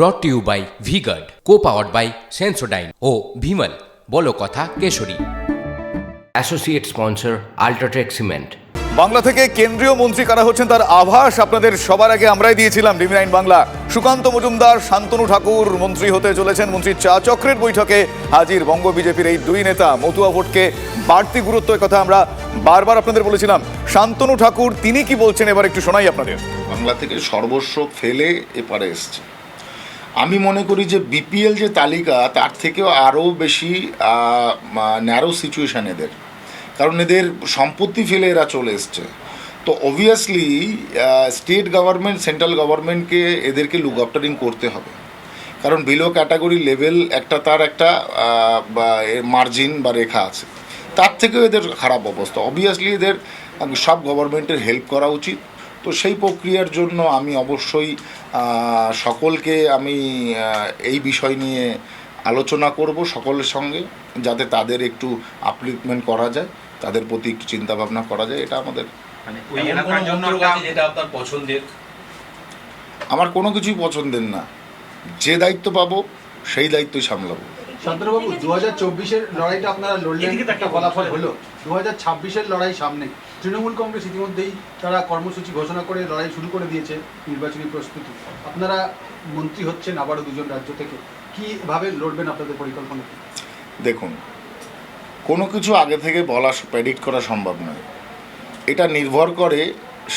Brought to you by V Guard co powered by Sensodyne ও ভিমল বলো কথা Keshari. Associate sponsor UltraTech cement Bangla থেকে কেন্দ্রীয় মন্ত্রী কারা হচ্ছেন তার আভাস আপনাদের সবার আগে আমরাই দিয়েছিলাম ডিমি নাইন বাংলা। সুকান্ত মজুমদার শান্তনু ঠাকুর মন্ত্রী হতে চলেছেন মন্ত্রীর চা চক্রের বৈঠকে। হাজির বঙ্গ বিজেপির এই দুই নেতা মতুয়া ভোটকে বাড়তি গুরুত্ব কথা আমরা বারবার আপনাদের বলেছিলাম। শান্তনু ঠাকুর তিনি কি বলছেন? এবার একটু শোনাই আপনাদের। বাংলা থেকে সর্বস্ব ফেলে এপারে এসছে। আমি মনে করি যে বিপিএল যে তালিকা, তার থেকেও আরও বেশি ন্যারো সিচুয়েশান এদের। কারণ এদের সম্পত্তি ফেলে এরা চলে এসছে। তো অবভিয়াসলি স্টেট গভর্নমেন্ট সেন্ট্রাল গভর্নমেন্টকে এদেরকে লুক আফটারিং করতে হবে। কারণ বিলো ক্যাটাগরি লেভেল একটা তার একটা মার্জিন বা রেখা আছে। তার থেকেও এদের খারাপ অবস্থা। অবভিয়াসলি এদের সব গভর্নমেন্টের হেল্প করা উচিত। তো সেই প্রক্রিয়ার জন্য আমি অবশ্যই সকলকে আমি এই বিষয় নিয়ে আলোচনা করব সকলের সঙ্গে যাতে তাদের একটু আপলিফমেন্ট করা যায় তাদের প্রতি একটু চিন্তা ভাবনা করা যায় এটা আমাদের মানে আমার কোনো কিছুই পছন্দের না। যে দায়িত্ব পাবো সেই দায়িত্বই সামলাবো। শান্তনুবাবু দু হাজার চব্বিশের লড়াইটা আপনারা লড়লেন একটা ফলাফল হলো। দু হাজার ছাব্বিশের লড়াই সামনে। তৃণমূল কংগ্রেস ইতিমধ্যেই তারা কর্মসূচি ঘোষণা করে লড়াই শুরু করে দিয়েছে নির্বাচনী প্রস্তুতি। আপনারা মন্ত্রী হচ্ছেন আবারও দুজন রাজ্য থেকে। কীভাবে লড়বেন আপনাদের পরিকল্পনা? দেখুন কোনো কিছু আগে থেকে বলা প্রেডিক্ট করা সম্ভব নয়। এটা নির্ভর করে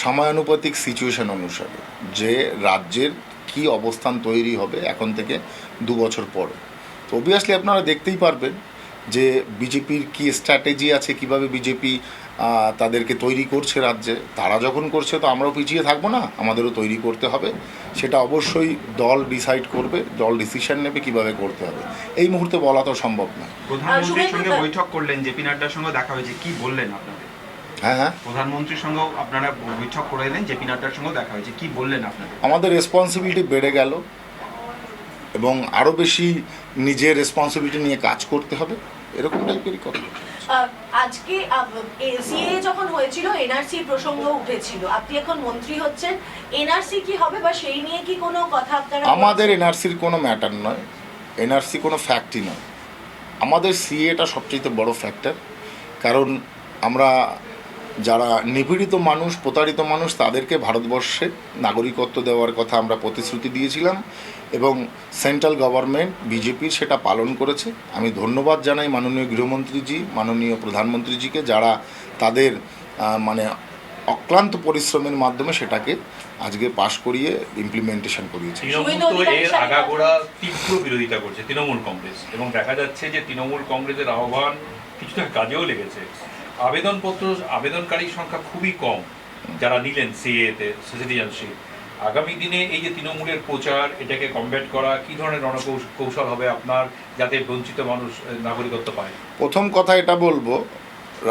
সময়ানুপাতিক সিচুয়েশন অনুসারে যে রাজ্যের কি অবস্থান তৈরি হবে এখন থেকে দু বছর পরে। অবভিয়াসলি আপনারা দেখতেই পারবেন যে বিজেপির কি স্ট্র্যাটেজি আছে কীভাবে বিজেপি তাদেরকে তৈরি করছে রাজ্যে। তারা যখন করছে তো আমরাও পিছিয়ে থাকব না আমাদেরও তৈরি করতে হবে। সেটা অবশ্যই দল ডিসাইড করবে দল ডিসিশন নেবে কীভাবে করতে হবে। এই মুহূর্তে বলা তো সম্ভব না। প্রধানমন্ত্রীর সঙ্গে বৈঠক করলেন জেপি নাড্ডার সঙ্গে দেখা হয়েছে কি বললেন আপনাদের? হ্যাঁ হ্যাঁ। প্রধানমন্ত্রীর সঙ্গেও আপনারা বৈঠক করে এলেন জেপি নাড্ডার সঙ্গেও দেখা হয়েছে কি বললেন আপনাদের? আমাদের রেসপন্সিবিলিটি বেড়ে গেল। এবং আরও বেশি নিজের রেসপন্সিবিলিটি নিয়ে কাজ করতে হবে এরকম টাইপেরই কথা। আজকে সিএ যখন হয়েছিল এনআরসি প্রসঙ্গ উঠেছিল। আপনি এখন মন্ত্রী হচ্ছেন এনআরসি কি হবে বা সেই নিয়ে কি কোনো কথা আপনারা আমাদের এনআরসির কোনো ম্যাটার নয়। এনআরসি কোনো ফ্যাক্টই নয়। আমাদের সিএটা সবচেয়ে বড় ফ্যাক্টর কারণ আমরা যারা নিপীড়িত মানুষ প্রতারিত মানুষ তাদেরকে ভারতবর্ষে নাগরিকত্ব দেওয়ার কথা আমরা প্রতিশ্রুতি দিয়েছিলাম এবং সেন্ট্রাল গভর্নমেন্ট বিজেপির সেটা পালন করেছে। আমি ধন্যবাদ জানাই মাননীয় গৃহমন্ত্রীজি মাননীয় প্রধানমন্ত্রীজিকে যারা তাদের মানে অক্লান্ত পরিশ্রমের মাধ্যমে সেটাকে আজকে পাশ করিয়ে ইমপ্লিমেন্টেশন করিয়েছে। তৃণমূল এর আগাগোড়া তীব্র বিরোধিতা করছে তৃণমূল কংগ্রেস। এবং দেখা যাচ্ছে যে তৃণমূল কংগ্রেসের আহ্বান কিছুটা কাজেও লেগেছে। আবেদনপত্র, আবেদনকারীর সংখ্যা খুবই কম যারা নিলেন সিএতে সিটিজেনশিপ আগামী দিনে এই যে তৃণমূলের প্রচার, এটাকে কমব্যাট করা, কি ধরনের রণকৌশল হবে আপনার যাতে বঞ্চিত মানুষ নাগরিকত্ব পায়? প্রথম কথা এটা বলব,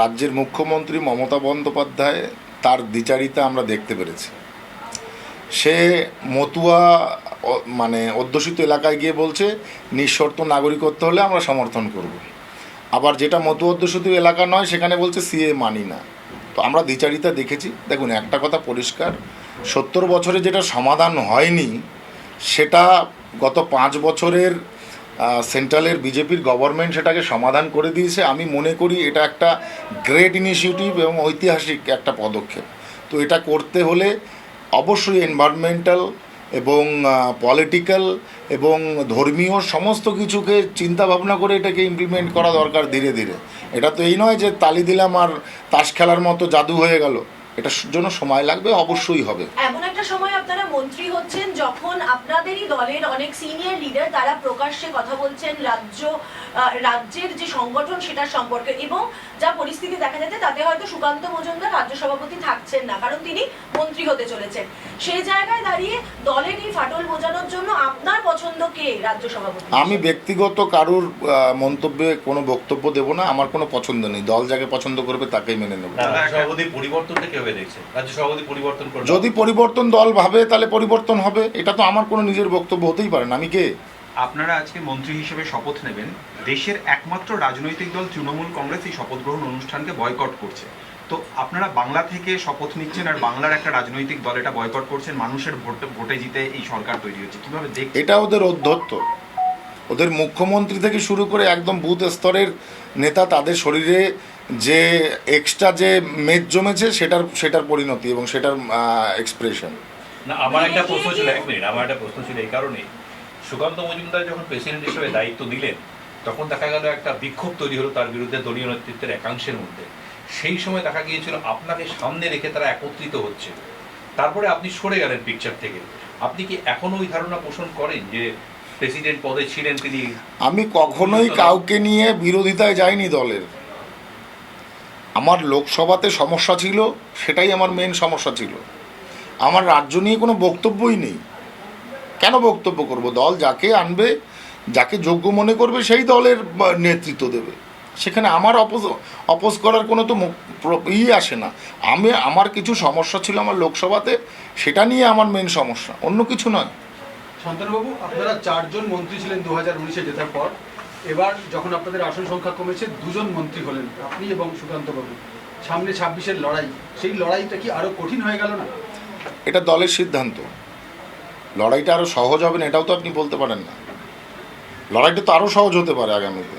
রাজ্যের মুখ্যমন্ত্রী মমতা বন্দ্যোপাধ্যায় তার দ্বিচারিতা আমরা দেখতে পেরেছি। সে মতুয়া মানে অধ্যুষিত এলাকায় গিয়ে বলছে, নিঃশর্ত নাগরিকত্ব হলে আমরা সমর্থন করব। আবার যেটা মতু অধ্যুষিত এলাকা নয়, সেখানে বলছে সিএ মানি না। তো আমরা দ্বিচারিতা দেখেছি। দেখুন, একটা কথা পরিষ্কার, সত্তর বছরে যেটা সমাধান হয়নি, সেটা গত পাঁচ বছরের সেন্ট্রালের বিজেপির গভর্নমেন্ট সেটাকে সমাধান করে দিয়েছে। আমি মনে করি এটা একটা গ্রেট ইনিশিয়েটিভ এবং ঐতিহাসিক একটা পদক্ষেপ। তো এটা করতে হলে অবশ্যই এনভায়রনমেন্টাল এবং পলিটিক্যাল এবং ধর্মীয় সমস্ত কিছুকে চিন্তা ভাবনা করে এটাকে ইমপ্লিমেন্ট করা দরকার ধীরে ধীরে। এটা তো এই নয় যে তালি দিলাম আর তাস খেলার মতো জাদু হয়ে গেল। এটার জন্য সময় লাগবে, অবশ্যই হবে। এমন একটা সময় আপনারা মন্ত্রী হচ্ছেন যখন আপনাদেরই দলের অনেক সিনিয়র লিডার তারা প্রকাশ্যে কথা বলছেন রাজ্য রাজ্যের যে সংগঠন সেটার সম্পর্কে এবং যা পরিস্থিতি দেখা যাচ্ছে তাতে হয়তো সুকান্ত মজুমদার রাজ্য সভাপতি থাকছেন না কারণ তিনি মন্ত্রী হতে চলেছেন। সেই জায়গায় দাঁড়িয়ে দলের এই ফাটল বোঝানোর জন্য আপনার পছন্দ কে রাজ্য সভাপতি? আমি ব্যক্তিগত কারুর আহ, মন্তব্যে কোনো বক্তব্য দেব না আমার কোনো পছন্দ নেই। দল যাকে পছন্দ করবে তাকেই মেনে নেব। রাজ্য সভাপতি পরিবর্তনটা কীভাবে দেখছে রাজ্য সভাপতি পরিবর্তন যদি পরিবর্তন দল ভাবে তাহলে পরিবর্তন হবে এটা তো আমার কোনো নিজের বক্তব্য হতেই পারে না। আমি কে? আপনারা আজকে মন্ত্রী হিসেবে শপথ নেবেন। দেশের একমাত্র রাজনৈতিক দল তৃণমূল কংগ্রেস এই শপথ গ্রহণ অনুষ্ঠানকে বয়কট করছে। তো আপনারা বাংলা থেকে শপথ নিচ্ছেন আর বাংলার একটা রাজনৈতিক দল এটা বয়কট করছেন মানুষের ভোটে ভোটে জিতে এই সরকার তৈরি হচ্ছে। কীভাবে দেখ এটা ওদের অধ্যত্ত ওদের মুখ্যমন্ত্রী থেকে শুরু করে একদম বুথ স্তরের নেতা তাদের শরীরে যে এক্সট্রা যে মেদ জমেছে সেটার সেটার পরিণতি এবং সেটার এক্সপ্রেশন না আমার একটা প্রশ্ন ছিল এক মিনিট আমার একটা প্রশ্ন ছিল এই কারণে। সুকান্ত মজুমদার যখন প্রেসিডেন্ট হিসেবে দায়িত্ব দিলেন তখন দেখা গেল একটা বিক্ষোভ তৈরি হলো তার বিরুদ্ধে দলীয় নেতৃত্বের একাংশের মধ্যে। সেই সময় দেখা গিয়েছিল আপনাকে সামনে রেখে তারা একত্রিত হচ্ছে। তারপরে আপনি সরে গেলেন পিকচার থেকে। আপনি কি এখনও ওই ধারণা পোষণ করেন যে প্রেসিডেন্ট পদে ছিলেন তিনি? আমি কখনোই কাউকে নিয়ে বিরোধিতায় যাইনি দলের। আমার লোকসভাতে সমস্যা ছিল সেটাই আমার মেন সমস্যা ছিল। আমার রাজ্য নিয়ে কোনো বক্তব্যই নেই। কেন বক্তব্য করব? দল যাকে আনবে, যাকে যোগ্য মনে করবে, সেই দলের নেতৃত্ব দেবে। সেখানে আমার অপোজ অপোজ করার কোনো তো ই আসে না। আমি, আমার কিছু সমস্যা ছিল আমার লোকসভাতে, সেটা নিয়ে আমার মেন সমস্যা, অন্য কিছু নয়। শান্তনুবাবু, আপনারা চারজন মন্ত্রী ছিলেন দু হাজার উনিশে জেতার পর। এবার যখন আপনাদের আসন সংখ্যা কমেছে, দুজন মন্ত্রী হলেন আপনি এবং সুকান্তবাবু। সামনে ছাব্বিশের লড়াই, সেই লড়াইটা কি আরও কঠিন হয়ে গেল না? এটা দলের সিদ্ধান্ত। লড়াইটা আরও সহজ হবে না এটাও তো আপনি বলতে পারেন না। লড়াইটা তো আরও সহজ হতে পারে আগামীতে।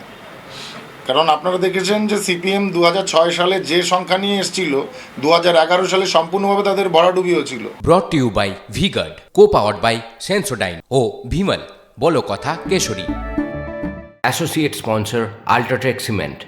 কারণ আপনারা দেখেছেন যে সিপিএম দু হাজার ছয় সালে যে সংখ্যা নিয়ে এসেছিল দু হাজার এগারো সালে সম্পূর্ণভাবে তাদের ভরাডুবি হয়েছিল brought you by V Guard co powered by Sensodyne ও ভিমল বলো কথা Kesari. Associate sponsor UltraTech cement